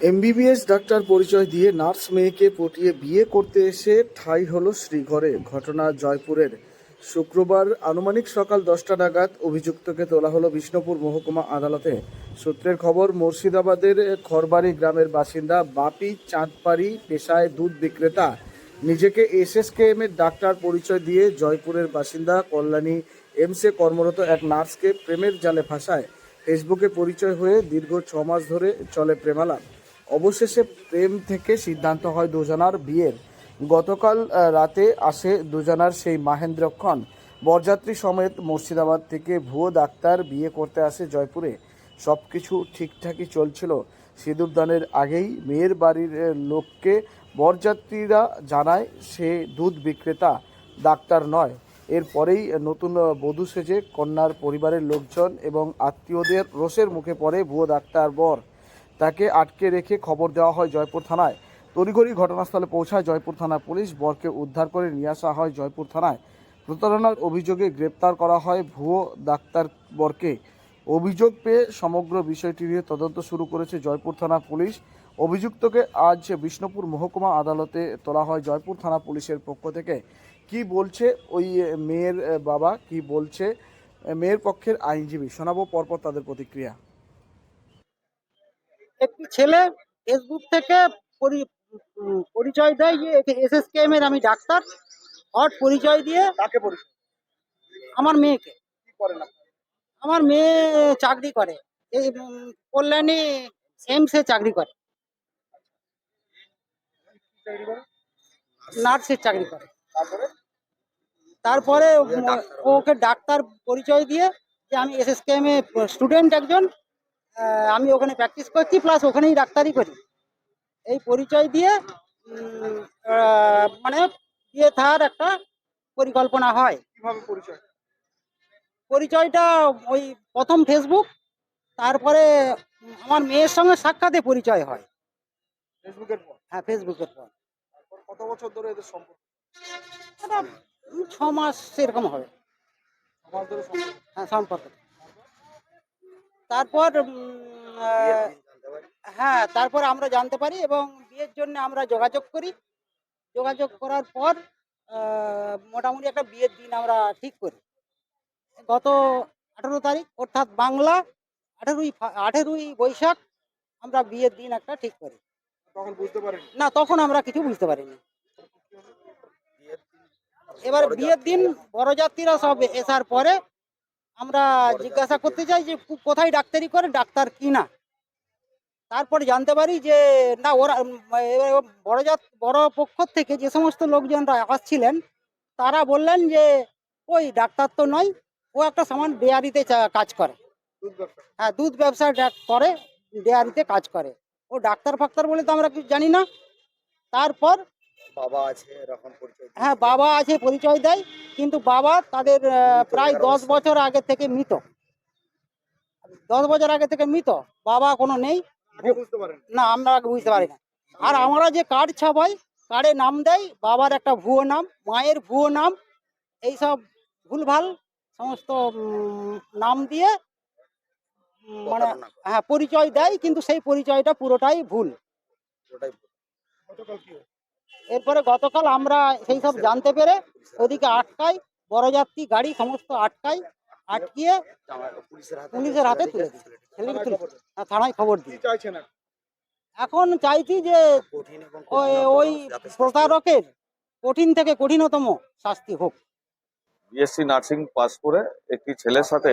MBBS doctor পরিচয় দিয়ে nurse মেয়েকে পটিয়ে বিয়ে করতে এসে ঠাই হলো শ্রীঘরে। ঘটনা জয়পুরের। শুক্রবার আনুমানিক সকাল দশটা নাগাদ অভিযুক্তকে তোলা হলো বিষ্ণুপুর মহকুমা আদালতে। সূত্রের খবর, মুর্শিদাবাদের খরবাড়ি গ্রামের বাসিন্দা বাপি চাঁদপাড়ি পেশায় দুধ বিক্রেতা। নিজেকে এসএসকেএম এর ডাক্তার পরিচয় দিয়ে জয়পুরের বাসিন্দা কল্যাণী এমসে কর্মরত এক নার্সকে প্রেমের জালে ফাঁসায়। ফেসবুকে পরিচয় হয়ে দীর্ঘ ছ মাস ধরে চলে প্রেমালাপ অবশেষে প্রেম থেকে সিদ্ধান্ত হয় দুজনার বিয়ের। গতকাল রাতে আসে দুজনার সেই মাহেন্দ্রক্ষণ। বরযাত্রী সমেত মুর্শিদাবাদ থেকে ভুয়ো ডাক্তার বিয়ে করতে আসে জয়পুরে। সব কিছু ঠিকঠাকই চলছিল। সিঁদুরদানের আগেই মেয়ের বাড়ির লোককে বরযাত্রীরা জানায় সে দুধ বিক্রেতা, ডাক্তার নয়। এরপরেই নতুন বধূ সেজে কন্যার পরিবারের লোকজন এবং আত্মীয়দের রোষের মুখে পড়ে ভুয়ো ডাক্তার বর। তাকে আটকে রেখে খবর দেওয়া হয় জয়পুর থানায়। তড়িঘড়ি ঘটনাস্থলে পৌঁছায় জয়পুর থানার পুলিশ, বরকে উদ্ধার করে নিয়ে আসা হয় জয়পুর থানায়। প্রতারণার অভিযোগে গ্রেপ্তার করা হয় ভুয়ো ডাক্তার বরকে। অভিযোগ পেয়ে সমগ্র বিষয়টি নিয়ে তদন্ত শুরু করেছে জয়পুর থানা পুলিশ। অভিযুক্তকে আজ বিষ্ণুপুর মহকুমা আদালতে তোলা হয় জয়পুর থানা পুলিশের পক্ষ থেকে। কি বলছে ওই মেয়ের বাবা? কি বলছে মেয়ের পক্ষের আইনজীবী? শোনাবো পরপর তাদের প্রতিক্রিয়া। একটি ছেলে ফেসবুক থেকে পরিচয় দেয় যে এস এস এসএসকেএম এর আমি ডাক্তার। হট পরিচয় দিয়ে পরিচয়? আমার মেয়েকে। কি? আমার মেয়ে চাকরি করে। এই কল্যাণী এমসে চাকরি করে। নার্সের চাকরি করে। তারপরে? ওকে ডাক্তার পরিচয় দিয়ে যে আমি এসএসকেএম এ স্টুডেন্ট একজন। আমি ওখানে প্র্যাকটিস করছি প্লাস ওখানেই ডাক্তারি করি। এই পরিচয় দিয়ে মানে বিয়ে থাকার একটা পরিকল্পনা হয়। কীভাবে পরিচয়? পরিচয়টা ওই প্রথম ফেসবুক তারপরে আমার মেয়ের সঙ্গে সাক্ষাতে পরিচয় হয়। ফেসবুকের পর? হ্যাঁ ফেসবুকের পর। কত বছর ধরে এদের সম্পর্ক? ছ মাস এরকম হবে। হ্যাঁ সম্পর্ক। তারপর হ্যাঁ তারপর আমরা জানতে পারি এবং বিয়ের জন্য আমরা যোগাযোগ করি। যোগাযোগ করার পর মোটামুটি একটা বিয়ের দিন আমরা ঠিক করি। গত আঠেরো তারিখ অর্থাৎ বাংলা আঠেরোই আঠেরোই বৈশাখ আমরা বিয়ের দিন একটা ঠিক করি। তখন বুঝতে পারেন। না তখন আমরা কিছু বুঝতে পারিনি। এবার বিয়ের দিন বরযাত্রীরা সব এসার পরে আমরা জিজ্ঞাসা করতে চাই যে কোথায় ডাক্তারি করে, ডাক্তার কি না? তারপরে জানতে পারি যে, না, ওরা ও বড়জাত বড় পক্ষ থেকে যে সমস্ত লোকজনরা আসছিলেন, তারা বললেন যে, ওই ডাক্তার তো নয়, ও একটা সামান ডেয়ারিতে কাজ করে। হ্যাঁ দুধ ব্যবসা করে, ডেয়ারিতে কাজ করে। ও ডাক্তার ফাক্তার বলে তো আমরা কিছু জানি না। তারপর বাবা আছে এরকম পরিচয় হ্যাঁ বাবা আছে পরিচয় দেয় কিন্তু বাবা তাদের প্রায় দশ বছর। আগে থেকে মৃত। দশ বছর আগে থেকে মৃত। বাবা কোনো নেই। আগে বুঝতে পারেন না। আমরা আগে বুঝতে পারি না। আর আমরা যে কার্ড ছাপাই কার্ডে নাম দেয় বাবার একটা ভুয়ো নাম মায়ের ভুয়ো নাম এইসব ভুলভাল সমস্ত নাম দিয়ে মানে হ্যাঁ পরিচয় দেয় কিন্তু সেই পরিচয়টা পুরোটাই ভুল। কি হলো? এরপরে গতকাল আমরা সেই সব জানতে পেরে ওদিকে আটকাই বড়যাত্রী গাড়ি সমস্ত আটকাই আটকিয়ে পুলিশের হাতে তুলে হ্যাঁ, থানায় খবর দিই। এখন? চাইছি যে ওই প্রতারকের কঠিন থেকে কঠিনতম শাস্তি হোক। বিএসসি নার্সিং পাস করে একটি ছেলের সাথে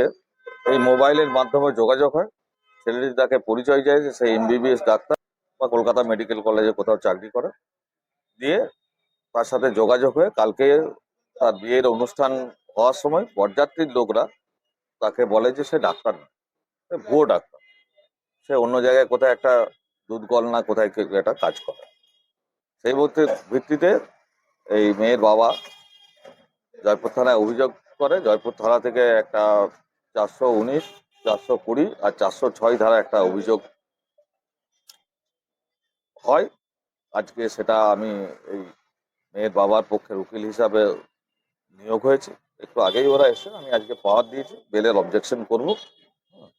এই মোবাইলের মাধ্যমে যোগাযোগ হয়। ছেলেটি তাকে পরিচয় যায় যে সে এমবিবিএস ডাক্তার বা কলকাতা মেডিকেল কলেজে কোথাও চাকরি করে। দিয়ে তার সাথে যোগাযোগ হয়ে কালকে তার বিয়ের অনুষ্ঠান হওয়ার সময় বরযাত্রীর লোকরা তাকে বলে যে সে ডাক্তার না, সে ভুয়ো ডাক্তার। সে অন্য জায়গায় কোথায় একটা দুধ কল না কোথায় একটা কাজ করে। সেই ভিত্তি- ভিত্তিতে এই মেয়ের বাবা জয়পুর থানায় অভিযোগ করে, জয়পুর থানা থেকে একটা চারশো উনিশ, চারশো কুড়ি আর চারশো ছয় ধারা একটা অভিযোগ হয়। আজকে সেটা আমি এই মেয়ের বাবার পক্ষের উকিল হিসাবে নিয়োগ হয়েছে। একটু আগেই ওরা এসে আমি আজকে পাওয়ার দিয়েছি। বেলের অবজেকশন করব।